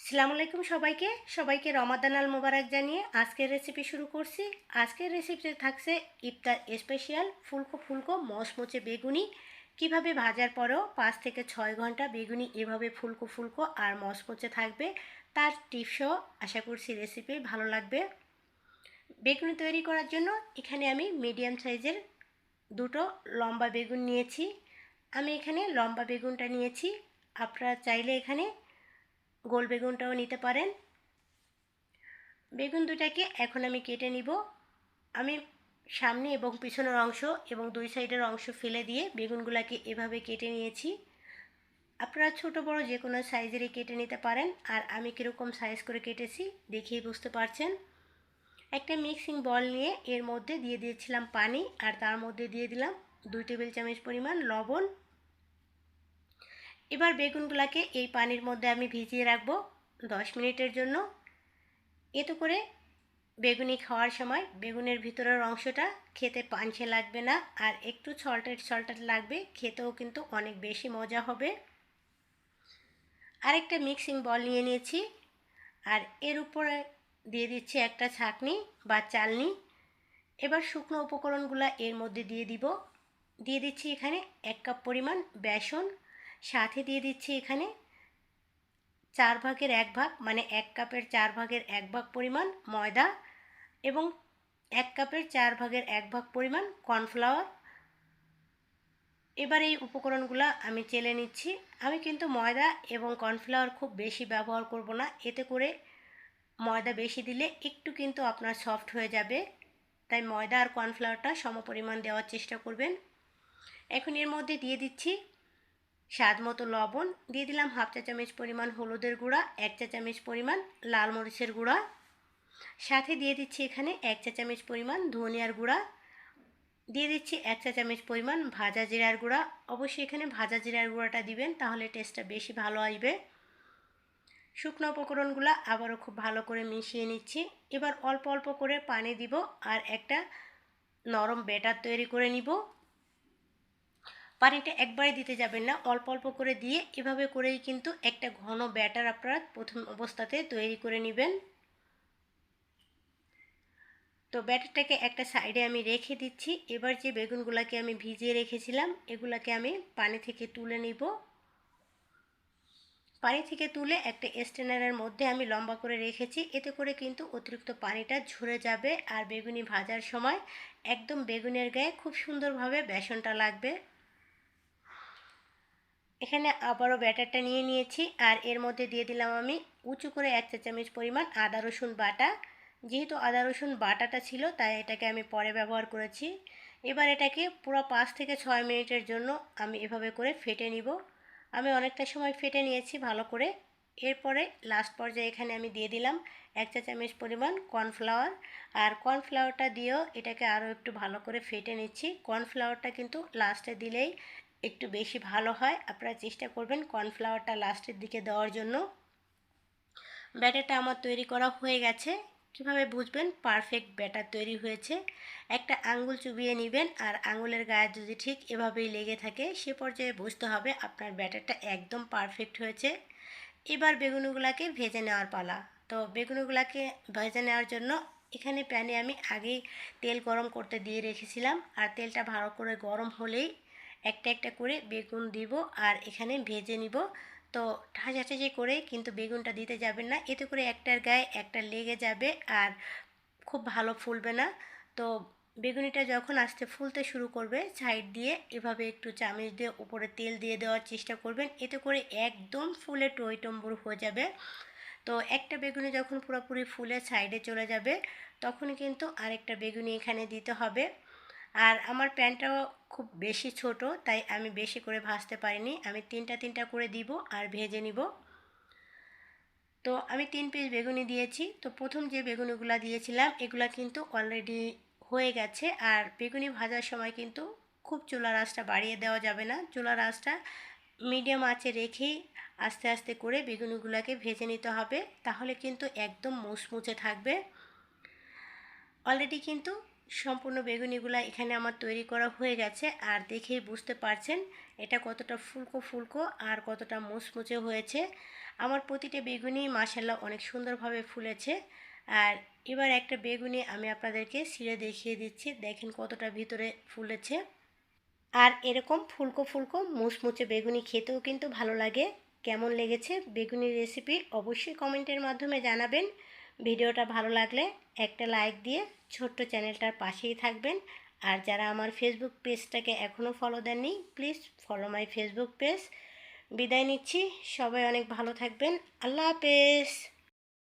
সালামু আলাইকুম সবাইকে। সবাইকে রমাদান আল মোবারক জানিয়ে আজকের রেসিপি শুরু করছি। আজকের রেসিপিতে থাকছে ইফতার স্পেশাল ফুলকো ফুলকো মচমচে বেগুনি। কীভাবে ভাজার পরেও পাঁচ থেকে ছয় ঘণ্টা বেগুনি এভাবে ফুলকো ফুলকো আর মচমচে থাকবে, তার টিপসও আশা করছি রেসিপি ভালো লাগবে। বেগুনি তৈরি করার জন্য এখানে আমি মিডিয়াম সাইজের দুটো লম্বা বেগুন নিয়েছি। আমি এখানে লম্বা বেগুনটা নিয়েছি। আপনারা চাইলে এখানে গোল বেগুনটাও নিতে পারেন। বেগুন দুটাকে এখন আমি কেটে নিব। আমি সামনে এবং পিছনের অংশ এবং দুই সাইডের অংশ ফেলে দিয়ে বেগুনগুলোকে এভাবে কেটে নিয়েছি। আপনারা ছোট, বড় যে কোনো সাইজেরই কেটে নিতে পারেন। আর আমি কীরকম সাইজ করে কেটেছি দেখেই বুঝতে পারছেন। একটা মিক্সিং বল নিয়ে এর মধ্যে দিয়ে দিয়েছিলাম পানি আর তার মধ্যে দিয়ে দিলাম দুই টেবিল চামচ পরিমাণ লবণ। এবার বেগুনগুলোকে এই পানির মধ্যে আমি ভিজিয়ে রাখব দশ মিনিটের জন্য। এতে করে বেগুনি খাওয়ার সময় বেগুনের ভিতরের অংশটা খেতে পাঞ্চে লাগবে না আর একটু সল্টেড সল্টেড লাগবে, খেতেও কিন্তু অনেক বেশি মজা হবে। আরেকটা মিক্সিং বল নিয়ে নিয়েছি আর এর উপরে দিয়ে দিচ্ছি একটা ছাকনি বা চালনি। এবার শুকনো উপকরণগুলো এর মধ্যে দিয়ে দিব। দিয়ে দিচ্ছি এখানে এক কাপ পরিমাণ বেসন সাথে দিয়ে দিচ্ছি এখানে চার ভাগের এক ভাগ মানে এক কাপের চার ভাগের এক ভাগ পরিমাণ ময়দা এবং এক কাপের চার ভাগের এক ভাগ পরিমাণ কর্নফ্লাওয়ার। এবার এই উপকরণগুলো আমি চেলে নিচ্ছি। আমি কিন্তু ময়দা এবং কর্নফ্লাওয়ার খুব বেশি ব্যবহার করব না। এতে করে ময়দা বেশি দিলে একটু কিন্তু আপনার সফট হয়ে যাবে। তাই ময়দা আর কর্নফ্লাওয়ারটা সমপরিমাণ দেওয়ার চেষ্টা করবেন। এখন এর মধ্যে দিয়ে দিচ্ছি স্বাদ মতো লবণ, দিয়ে দিলাম হাফ চা চামচ পরিমাণ হলুদের গুঁড়া, এক চা চামচ পরিমাণ লাল মরিচের গুঁড়া। সাথে দিয়ে দিচ্ছি এখানে এক চা চামচ পরিমাণ ধনিয়ার গুঁড়া। দিয়ে দিচ্ছি এক চা চামচ পরিমাণ ভাজা জিরার গুঁড়া। অবশ্যই এখানে ভাজা জিরার গুঁড়াটা দিবেন, তাহলে টেস্টটা বেশি ভালো আসবে। শুকনো উপকরণগুলো আবারও খুব ভালো করে মিশিয়ে নিচ্ছি। এবার অল্প অল্প করে পানি দিব আর একটা নরম ব্যাটার তৈরি করে নিব। পানিটা একবারে দিতে যাবেন না, অল্প অল্প করে দিয়ে এভাবে করেই কিন্তু একটা ঘন ব্যাটার আপনারা প্রথম অবস্থাতে তৈরি করে নেবেন। তো ব্যাটারটাকে একটা সাইডে আমি রেখে দিচ্ছি। এবার যে বেগুনগুলোকে আমি ভিজিয়ে রেখেছিলাম, এগুলাকে আমি পানি থেকে তুলে নিব। পানি থেকে তুলে একটা স্টেনারের মধ্যে আমি লম্বা করে রেখেছি। এতে করে কিন্তু অতিরিক্ত পানিটা ঝরে যাবে আর বেগুনি ভাজার সময় একদম বেগুনের গায়ে খুব সুন্দরভাবে বেসনটা লাগবে। এখানে আবারও ব্যাটারটা নিয়ে নিয়েছি আর এর মধ্যে দিয়ে দিলাম আমি উঁচু করে এক চা চামচ পরিমাণ আদা, রসুন বাটা। যেহেতু আদা, রসুন বাটাটা ছিল, তাই এটাকে আমি পরে ব্যবহার করেছি। এবার এটাকে পুরো পাঁচ থেকে ছয় মিনিটের জন্য আমি এভাবে করে ফেটে নিব। আমি অনেকটা সময় ফেটে নিয়েছি ভালো করে। এরপরে লাস্ট পর্যায়ে এখানে আমি দিয়ে দিলাম এক চা চামচ পরিমাণ কর্নফ্লাওয়ার আর কর্নফ্লাওয়ারটা দিয়েও এটাকে আরও একটু ভালো করে ফেটে নিচ্ছি। কর্নফ্লাওয়ারটা কিন্তু লাস্টে দিলেই একটু বেশি ভালো হয়, আপনারা চেষ্টা করবেন কর্নফ্লাওয়ারটা লাস্টের দিকে দেওয়ার জন্য। ব্যাটারটা আমার তৈরি করা হয়ে গেছে। কীভাবে বুঝবেন? পারফেক্ট ব্যাটার তৈরি হয়েছে। একটা আঙ্গুল চুবিয়ে নেবেন আর আঙ্গুলের গায়ে যদি ঠিক এভাবেই লেগে থাকে, সে পর্যায়ে বুঝতে হবে আপনার ব্যাটারটা একদম পারফেক্ট হয়েছে। এবার বেগুনগুলাকে ভেজে নেওয়ার পালা। তো বেগুনগুলাকে ভেজে নেওয়ার জন্য এখানে প্যানে আমি আগেই তেল গরম করতে দিয়ে রেখেছিলাম। আর তেলটা ভালো করে গরম হলেই একটা একটা করে বেগুন দিব আর এখানে ভেজে নিব। তো ঠাঁচাঠাচি করে কিন্তু বেগুনটা দিতে যাবেন না। এতে করে একটার গায়ে একটা লেগে যাবে আর খুব ভালো ফুলবে না। তো বেগুনিটা যখন আস্তে ফুলতে শুরু করবে, সাইড দিয়ে এভাবে একটু চামচ দিয়ে উপরে তেল দিয়ে দেওয়ার চেষ্টা করবেন। এতে করে একদম ফুলে টইটম্বুর হয়ে যাবে। তো একটা বেগুনি যখন পুরোপুরি ফুলে সাইডে চলে যাবে তখন কিন্তু আরেকটা বেগুনি এখানে দিতে হবে। আর আমার প্যানটাও খুব বেশি ছোট, তাই আমি বেশি করে ভাজতে পারিনি। আমি তিনটা তিনটা করে দিব আর ভেজে নিব। তো আমি তিন পিস বেগুনি দিয়েছি। তো প্রথম যে বেগুনিগুলো দিয়েছিলাম, এগুলা কিন্তু অলরেডি হয়ে গেছে। আর বেগুনি ভাজার সময় কিন্তু খুব চুলা আঁচটা বাড়িয়ে দেওয়া যাবে না। চুলার আঁচটা মিডিয়াম আঁচে রেখেই আস্তে আস্তে করে বেগুনিগুলোকে ভেজে নিতে হবে। তাহলে কিন্তু একদম মুচমুচে থাকবে। অলরেডি কিন্তু সম্পূর্ণ বেগুনিগুলা এখানে আমার তৈরি করা হয়ে গেছে। আর দেখেই বুঝতে পারছেন, এটা কতটা ফুলকো ফুলকো আর কতটা মুচমুচে হয়েছে। আমার প্রতিটা বেগুনি মাসাল্লাহ অনেক সুন্দরভাবে ফুলেছে। আর এবার একটা বেগুনি আমি আপনাদেরকে ছিঁড়ে দেখিয়ে দিচ্ছি। দেখেন কতটা ভিতরে ফুলেছে। আর এরকম ফুলকো ফুলকো মুচমুচে বেগুনি খেতেও কিন্তু ভালো লাগে। কেমন লেগেছে বেগুনি রেসিপি অবশ্যই কমেন্টের মাধ্যমে জানাবেন। ভিডিওটা ভালো লাগলে একটা লাইক দিয়ে ছোট্ট চ্যানেলটার পাশেই থাকবেন। আর যারা আমার ফেসবুক পেজটাকে এখনও ফলো দেননি please follow my Facebook page বিদায় নিচ্ছি, সবাই অনেক ভালো থাকবেন। আল্লাহ হাফেজ।